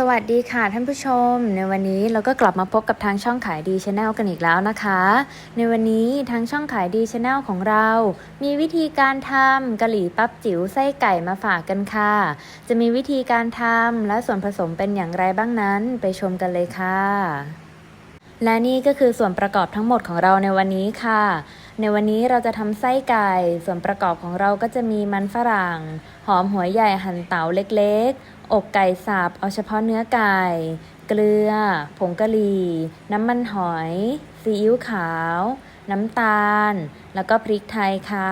สวัสดีค่ะท่านผู้ชม ในวันนี้เราก็กลับมาพบกับทางช่องขายดีชาแนลกันอีกแล้วนะคะ ในวันนี้ทางช่องขายดีชาแนลของเรา มีวิธีการทำกะหรี่ปั๊บจิ๋วไส้ไก่มาฝากกันค่ะ จะมีวิธีการทำและส่วนผสมเป็นอย่างไรบ้างนั้น ไปชมกันเลยค่ะ และนี่ก็คือส่วนประกอบทั้งหมดของเราในวันนี้ค่ะ ในวันนี้เราจะทำไส้ไก่ ส่วนประกอบของเราก็จะมีมันฝรั่ง หอมหัวใหญ่หั่นเต๋าเล็กๆ อกไก่สับเอาเฉพาะเนื้อไก่ เกลือ ผงกะหรี่ น้ำมันหอย ซีอิ๊วขาว น้ำตาล แล้วก็พริกไทยค่ะ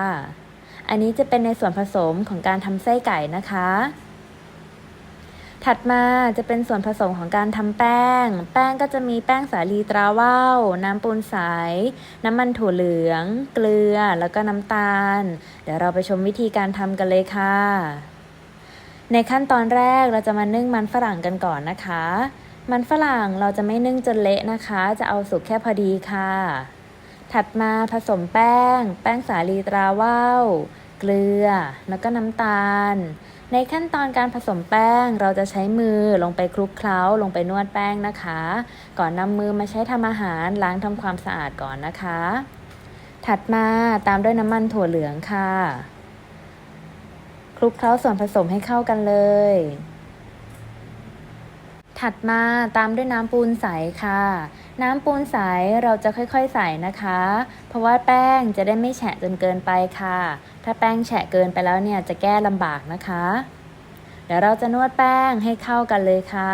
อันนี้จะเป็นในส่วนผสมของการทำไส้ไก่นะคะ ถัดมาจะเป็นส่วนผสมของการทำแป้ง แป้งก็จะมีแป้งสาลีตราว่าวน้ำปูนใส น้ำมันถั่วเหลือง เกลือ แล้วก็น้ำตาล เดี๋ยวเราไปชมวิธีการทำกันเลยค่ะ ในขั้นตอนแรกเราจะมานึ่งมันฝรั่งกันก่อนนะคะ มันฝรั่งเราจะไม่นึ่งจนเละนะคะ จะเอาสุกแค่พอดีค่ะ ถัดมาผสมแป้ง แป้งสาลีตราว่าว เกลือ แล้วก็น้ำตาล ในขั้นตอนการผสมแป้งเราจะใช้มือลงไปคลุกเคล้าลงไปนวดแป้งนะคะ ก่อนนำมือมาใช้ทำอาหารล้างทำความสะอาดก่อนนะคะ ถัดมาตามด้วยน้ำมันถั่วเหลืองค่ะ คลุกเคล้าส่วนผสมให้เข้ากันเลย ถัดมาตามด้วยน้ำปูนใสค่ะ น้ำปูนใสเราจะค่อยๆใส่นะคะ เพราะว่าแป้งจะได้ไม่แฉะจนเกินไปค่ะ ถ้าแป้งแฉะเกินไปแล้วเนี่ยจะแก้ลำบากนะคะ เดี๋ยวเราจะนวดแป้งให้เข้ากันเลยค่ะ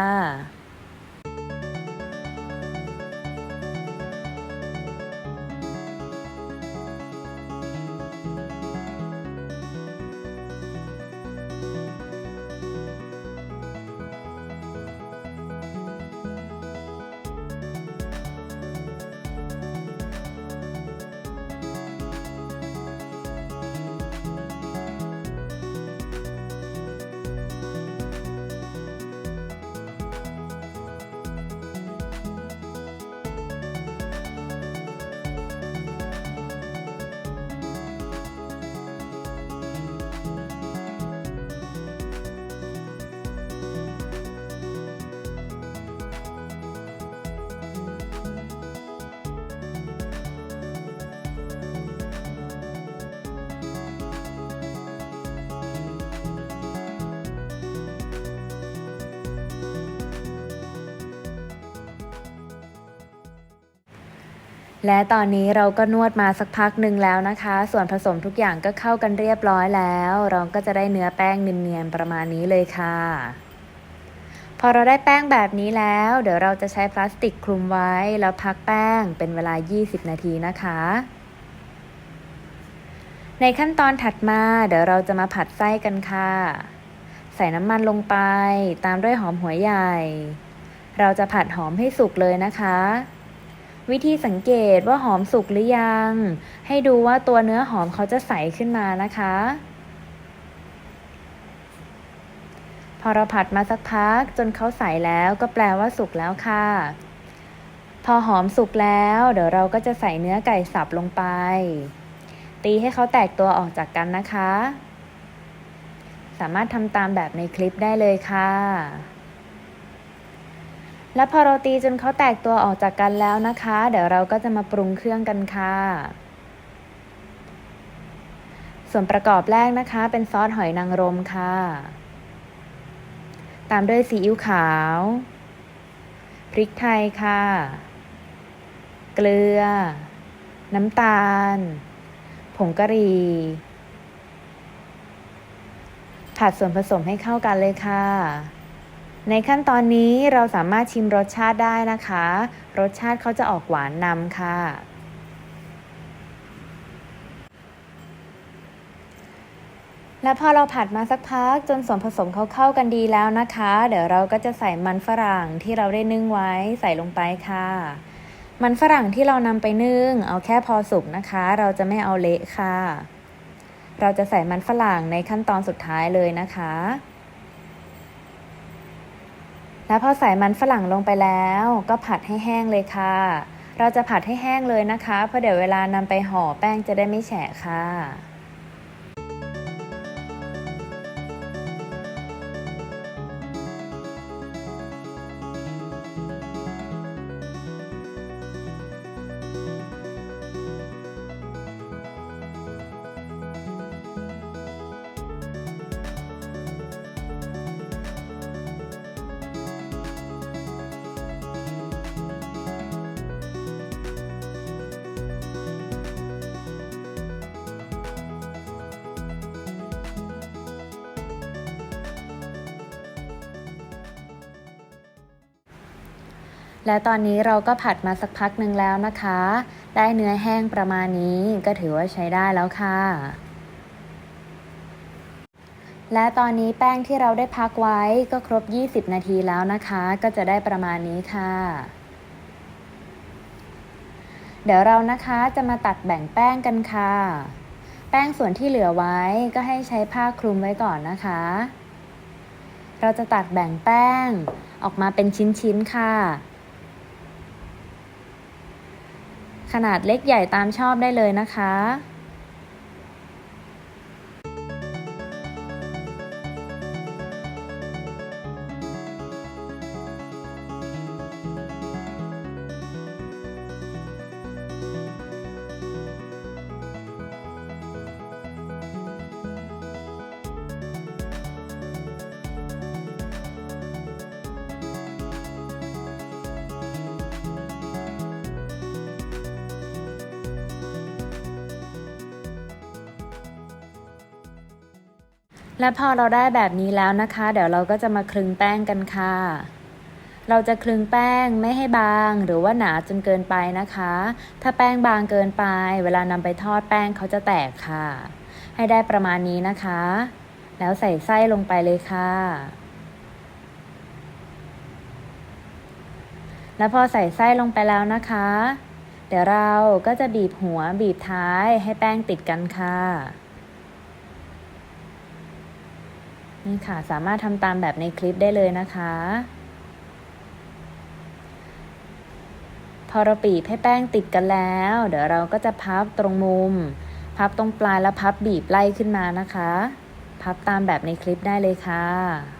และตอนนี้เราก็นวดมาสักพักหนึ่งแล้วนะคะ ส่วนผสมทุกอย่างก็เข้ากันเรียบร้อยแล้ว เราก็จะได้เนื้อแป้งเนียนๆประมาณนี้เลยค่ะ พอเราได้แป้งแบบนี้แล้ว เดี๋ยวเราจะใช้พลาสติกคลุมไว้ แล้วพักแป้งเป็นเวลา 20 นาทีนะคะ ในขั้นตอนถัดมาเดี๋ยวเราจะมาผัดไส้กันค่ะ ใส่น้ำมันลงไป ตามด้วยหอมหัวใหญ่ เราจะผัดหอมให้สุกเลยนะคะ วิธีสังเกตว่าหอมสุกหรือยัง ให้ดูว่าตัวเนื้อหอมเขาจะใสขึ้นมานะคะ พอเราผัดมาสักพักจนเขาใสแล้วก็แปลว่าสุกแล้วค่ะ พอหอมสุกแล้ว เดี๋ยวเราก็จะใส่เนื้อไก่สับลงไป ตีให้เขาแตกตัวออกจากกันนะคะ สามารถทำตามแบบในคลิปได้เลยค่ะ และพอเราตีจนเขาแตกตัวออกจากกันแล้วนะคะ เดี๋ยวเราก็จะมาปรุงเครื่องกันค่ะ ส่วนประกอบแรกนะคะ เป็นซอสหอยนางรมค่ะ ตามด้วยซีอิ๊วขาว พริกไทยค่ะ เกลือ น้ำตาล ผงกะหรี่ ผัดส่วนผสมให้เข้ากันเลยค่ะ ในขั้นตอนนี้เราสามารถชิมรสชาติได้นะคะ รสชาติเขาจะออกหวานนำค่ะ และพอเราผัดมาสักพักจนส่วนผสมเขาเข้ากันดีแล้วนะคะ เดี๋ยวเราก็จะใส่มันฝรั่งที่เราได้นึ่งไว้ใส่ลงไปค่ะ มันฝรั่งที่เรานำไปนึ่ง เอาแค่พอสุกนะคะ เราจะไม่เอาเละค่ะ เราจะใส่มันฝรั่งในขั้นตอนสุดท้ายเลยนะคะ แล้วพอใส่มันฝรั่งลงไปแล้ว ก็ผัดให้แห้งเลยค่ะ เราจะผัดให้แห้งเลยนะคะ เพราะเดี๋ยวเวลานำไปห่อแป้งจะได้ไม่แฉะค่ะ และตอนนี้เราก็ผัดมาสักพักหนึ่งแล้วนะคะ ได้เนื้อแห้งประมาณนี้ก็ถือว่าใช้ได้แล้วค่ะ และตอนนี้แป้งที่เราได้พักไว้ก็ครบ 20 นาทีแล้วนะคะ ก็จะได้ประมาณนี้ค่ะ เดี๋ยวเรานะคะจะมาตัดแบ่งแป้งกันค่ะ แป้งส่วนที่เหลือไว้ก็ให้ใช้ผ้าคลุมไว้ก่อนนะคะ เราจะตัดแบ่งแป้งออกมาเป็นชิ้นๆค่ะ ขนาดเล็กใหญ่ตามชอบได้เลยนะคะ และพอเราได้แบบนี้แล้วนะคะ เดี๋ยวเราก็จะมาคลึงแป้งกันค่ะ เราจะคลึงแป้งไม่ให้บางหรือว่าหนาจนเกินไปนะคะ ถ้าแป้งบางเกินไป เวลานำไปทอดแป้งเขาจะแตกค่ะ ให้ได้ประมาณนี้นะคะ แล้วใส่ไส้ลงไปเลยค่ะแล้วพอใส่ไส้ลงไปแล้วนะคะ เดี๋ยวเราก็จะบีบหัวบีบท้ายให้แป้งติดกันค่ะ นี่ค่ะ สามารถทำตามแบบในคลิปได้เลยนะคะ พอเราบีบให้แป้งติดกันแล้ว เดี๋ยวเราก็จะพับตรงมุม พับตรงปลายแล้วพับบีบไล่ขึ้นมานะคะ พับตามแบบในคลิปได้เลยค่ะ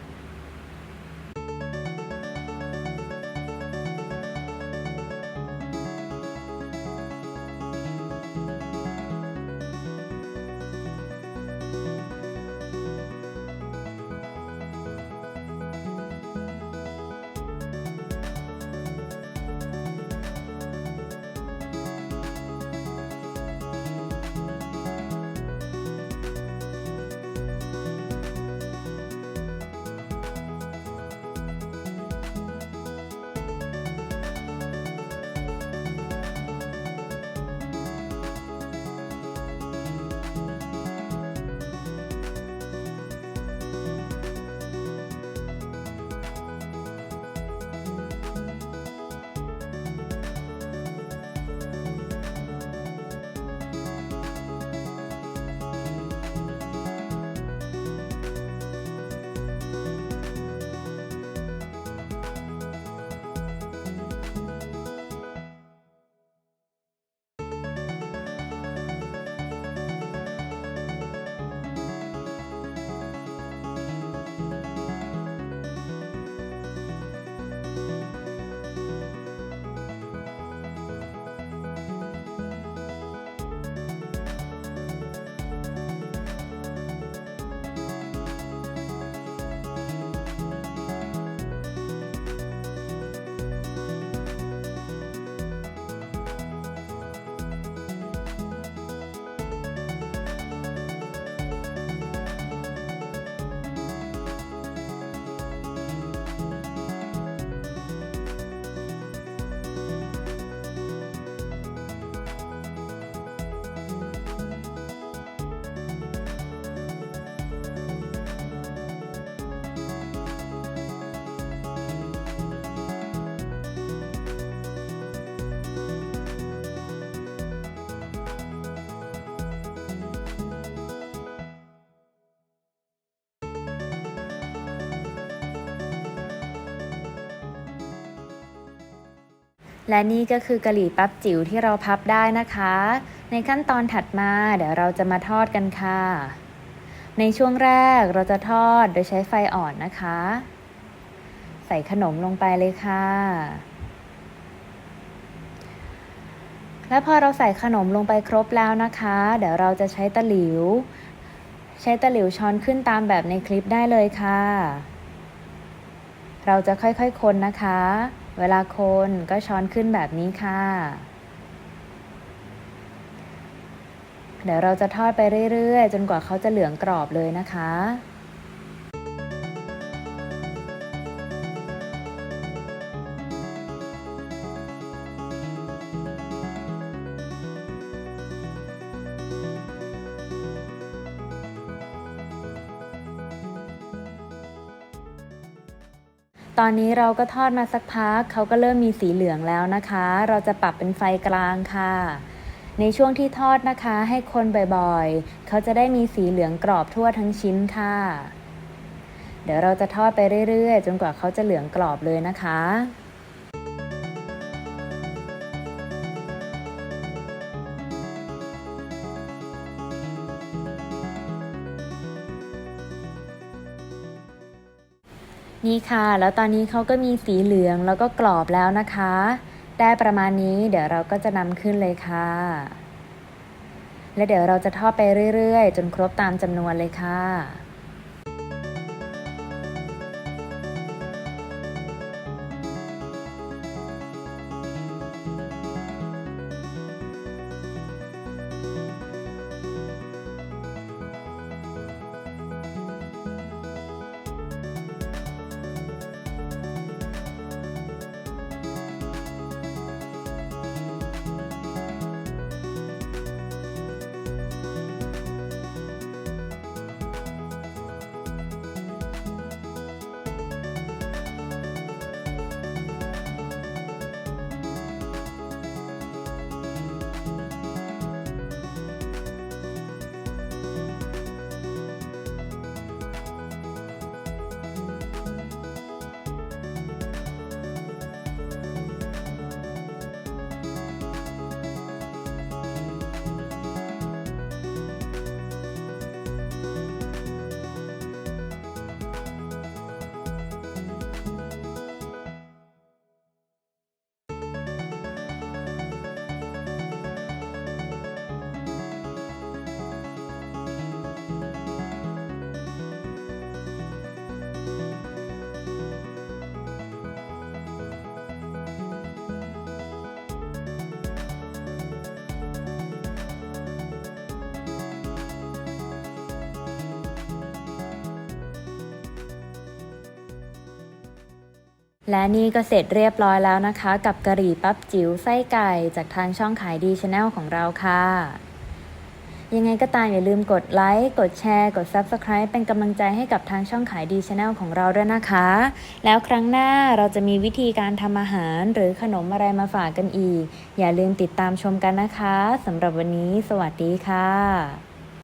และนี่ก็คือกะหรี่ปั๊บจิ๋วที่เราพับได้นะคะ ในขั้นตอนถัดมาเดี๋ยวเราจะมาทอดกันค่ะ ในช่วงแรกเราจะทอดโดยใช้ไฟอ่อนนะคะ ใส่ขนมลงไปเลยค่ะ และพอเราใส่ขนมลงไปครบแล้วนะคะ เดี๋ยวเราจะใช้ตะหลิว ใช้ตะหลิวช้อนขึ้นตามแบบในคลิปได้เลยค่ะ เราจะค่อยๆคนนะคะ เวลาคนก็ช้อนขึ้นแบบนี้ค่ะ เดี๋ยวเราจะทอดไปเรื่อยๆ จนกว่าเขาจะเหลืองกรอบเลยนะคะ ตอนนี้เราก็ทอดมาสักพักเขาก็เริ่มมีสีเหลืองแล้วนะคะ เราจะปรับเป็นไฟกลางค่ะ ในช่วงที่ทอดนะคะ ให้คนบ่อยๆ เขาจะได้มีสีเหลืองกรอบทั่วทั้งชิ้นค่ะ เดี๋ยวเราจะทอดไปเรื่อยๆ จนกว่าเขาจะเหลืองกรอบเลยนะคะ นี่ค่ะ แล้วตอนนี้เขาก็มีสีเหลืองแล้วก็กรอบแล้วนะคะ ได้ประมาณนี้เดี๋ยวเราก็จะนำขึ้นเลยค่ะ และเดี๋ยวเราจะทอดไปเรื่อยๆ จนครบตามจำนวนเลยค่ะ และนี่ก็เสร็จเรียบร้อยแล้วนะคะ กับกะหรี่ปั๊บจิ๋วไส้ไก่จากทางช่องขายดีชาแนลของเราค่ะ ยังไงก็ตามอย่าลืมกดไลค์ กดแชร์ กด Subscribe เป็นกำลังใจให้กับทางช่องขายดีชาแนลของเราด้วยนะคะ แล้วครั้งหน้าเราจะมีวิธีการทำอาหารหรือขนมอะไรมาฝากกันอีก อย่าลืมติดตามชมกันนะคะสำหรับวันนี้ สวัสดีค่ะ